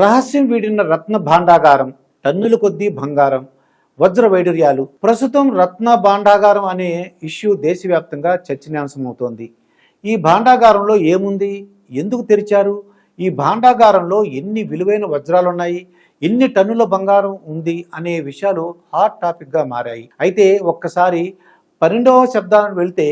రహస్యం వీడిన రత్న భాండాగారం టన్నుల కొద్దీ బంగారం వజ్ర వైడూర్యాలు. ప్రస్తుతం రత్న భాండాగారం అనే ఇష్యూ దేశవ్యాప్తంగా చర్చనీయాంశమవుతోంది. ఈ భాండాగారంలో ఏముంది? ఎందుకు తెరిచారు? ఈ భాండాగారంలో ఎన్ని విలువైన వజ్రాలు ఉన్నాయి ఎన్ని టన్నుల బంగారం ఉంది? అనే విషయాలు హాట్ టాపిక్గా మారాయి. అయితే ఒక్కసారి పన్నెండవ శబ్దానికి వెళ్తే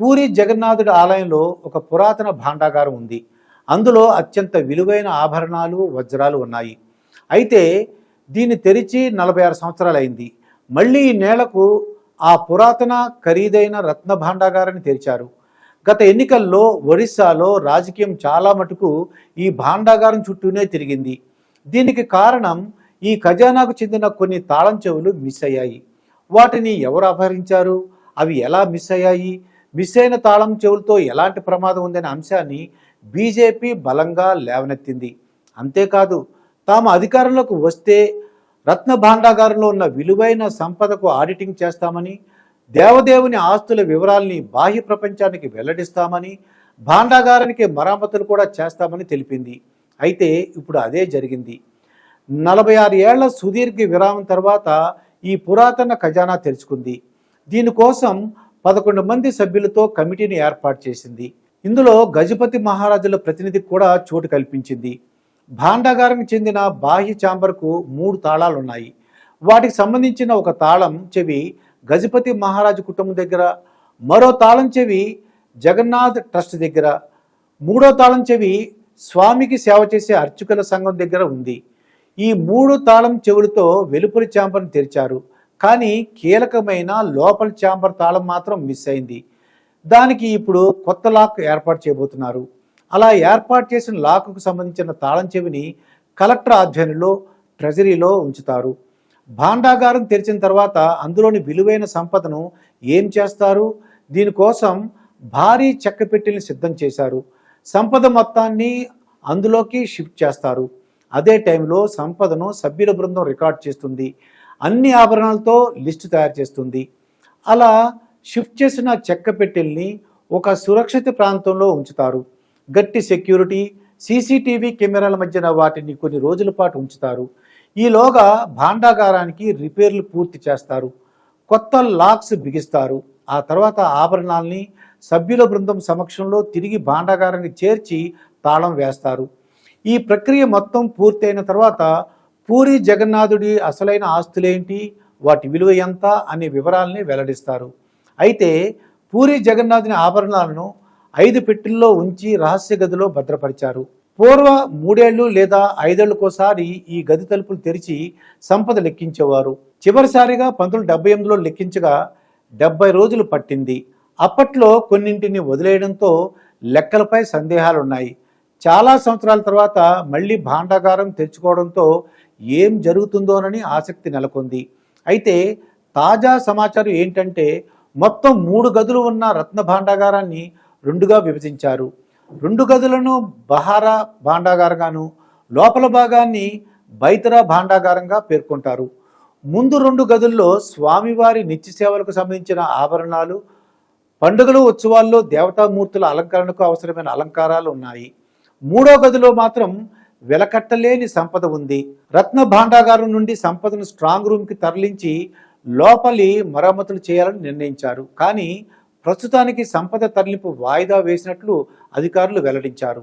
పూరి జగన్నాథుడి ఆలయంలో ఒక పురాతన భాండాగారం ఉంది. అందులో అత్యంత విలువైన ఆభరణాలు వజ్రాలు ఉన్నాయి. అయితే దీన్ని తెరిచి నలభై ఆరు సంవత్సరాలు అయింది మళ్ళీ ఈ నేలకు ఆ పురాతన ఖరీదైన రత్న భాండాగారాన్ని తెరిచారు. గత ఎన్నికల్లో ఒరిస్సాలో రాజకీయం చాలా మటుకు ఈ భాండాగారం చుట్టూనే తిరిగింది. దీనికి కారణం ఈ ఖజానాకు చెందిన కొన్ని తాళం చెవులు మిస్ అయ్యాయి. వాటిని ఎవరు అపహరించారు? అవి ఎలా మిస్ అయ్యాయి? మిస్ అయిన తాళం చెవులతో ఎలాంటి ప్రమాదం ఉందనే అంశాన్ని బీజేపీ బలంగా లేవనెత్తింది. అంతేకాదు తాము అధికారంలోకి వస్తే రత్న భాండాగారంలో ఉన్న విలువైన సంపదకు ఆడిటింగ్ చేస్తామని దేవదేవుని ఆస్తుల వివరాల్ని బాహ్య ప్రపంచానికి వెల్లడిస్తామని భాండాగారానికి మరామతులు కూడా చేస్తామని తెలిపింది. అయితే ఇప్పుడు అదే జరిగింది. నలభై ఆరు ఏళ్ళ సుదీర్ఘ విరామం తర్వాత ఈ పురాతన ఖజానా తెరుచుకుంది దీనికోసం పదకొండు మంది సభ్యులతో కమిటీని ఏర్పాటు చేసింది. ఇందులో గజపతి మహారాజుల ప్రతినిధి కూడా చోటు కల్పించింది. భాండాగారం చెందిన బాహ్య చాంబర్కు మూడు తాళాలు ఉన్నాయి వాటికి సంబంధించిన ఒక తాళం చెవి గజపతి మహారాజు కుటుంబం దగ్గర మరో తాళం చెవి జగన్నాథ్ ట్రస్ట్ దగ్గర మూడో తాళం చెవి స్వామికి సేవ చేసే అర్చకుల సంఘం దగ్గర ఉంది. ఈ మూడు తాళం చెవులతో వెలుపలి చాంబర్ను తెరిచారు. కానీ కీలకమైన లోపల ఛాంబర్ తాళం మాత్రం మిస్ అయింది. దానికి ఇప్పుడు కొత్త లాక్ ఏర్పాటు చేయబోతున్నారు. అలా ఏర్పాటు చేసిన లాక్కు సంబంధించిన తాళం చెవిని కలెక్టర్ ఆధ్వర్యంలో ట్రెజరీలో ఉంచుతారు. భాండాగారం తెరిచిన తర్వాత అందులోని విలువైన సంపదను ఏం చేస్తారు? దీనికోసం భారీ చెక్క పెట్టెల్ని సిద్ధం చేశారు. సంపద మొత్తాన్ని అందులోకి షిఫ్ట్ చేస్తారు. అదే టైంలో సంపదను సభ్యుల బృందం రికార్డ్ చేస్తుంది. అన్ని ఆభరణాలతో లిస్టు తయారు చేస్తుంది. అలా షిఫ్ట్ చేసిన చెక్క పెట్టెల్ని ఒక సురక్షిత ప్రాంతంలో ఉంచుతారు. గట్టి సెక్యూరిటీ సీసీటీవీ కెమెరాల మధ్యన వాటిని కొన్ని రోజుల పాటు ఉంచుతారు. ఈలోగా భాండాగారానికి రిపేర్లు పూర్తి చేస్తారు. కొత్త లాక్స్ బిగిస్తారు. ఆ తర్వాత ఆభరణాల్ని సభ్యుల బృందం సమక్షంలో తిరిగి భాండాగారానికి చేర్చి తాళం వేస్తారు. ఈ ప్రక్రియ మొత్తం పూర్తయిన తర్వాత పూరి జగన్నాథుడి అసలైన ఆస్తులేంటి? వాటి విలువ ఎంత? అనే వివరాల్ని వెల్లడిస్తారు. అయితే పూరి జగన్నాథుని ఆభరణాలను ఐదు పెట్టెల్లో ఉంచి రహస్య గదిలో భద్రపరిచారు. పూర్వ మూడేళ్ళు లేదా ఐదేళ్ళకోసారి ఈ గది తలుపులు తెరిచి సంపద లెక్కించేవారు. చివరిసారిగా పంతొమ్మిది డెబ్బై ఎనిమిదిలో లెక్కించగా డెబ్బై రోజులు పట్టింది. అప్పట్లో కొన్నింటిని వదిలేయడంతో లెక్కలపై సందేహాలున్నాయి. చాలా సంవత్సరాల తర్వాత మళ్ళీ భాండాగారం తెచ్చుకోవడంతో ఏం జరుగుతుందోనని ఆసక్తి నెలకొంది. అయితే తాజా సమాచారం ఏంటంటే మొత్తం మూడు గదులు ఉన్న రత్న భాండాగారాన్ని రెండుగా విభజించారు. రెండు గదులను బహారా భాండాగారంగాను లోపల భాగాన్ని బైతరా భాండాగారంగా పేర్కొంటారు. ముందు రెండు గదుల్లో స్వామివారి నిత్య సేవలకు సంబంధించిన ఆభరణాలు పండుగలు ఉత్సవాల్లో దేవతామూర్తుల అలంకరణకు అవసరమైన అలంకారాలు ఉన్నాయి. మూడో గదిలో మాత్రం వెలకట్టలేని సంపద ఉంది. రత్న భాండాగారం నుండి సంపదను స్ట్రాంగ్ రూమ్కి తరలించి లోపలి మరమ్మతులు చేయాలని నిర్ణయించారు. కానీ ప్రస్తుతానికి సంపద తరలింపు వాయిదా వేసినట్లు అధికారులు వెల్లడించారు.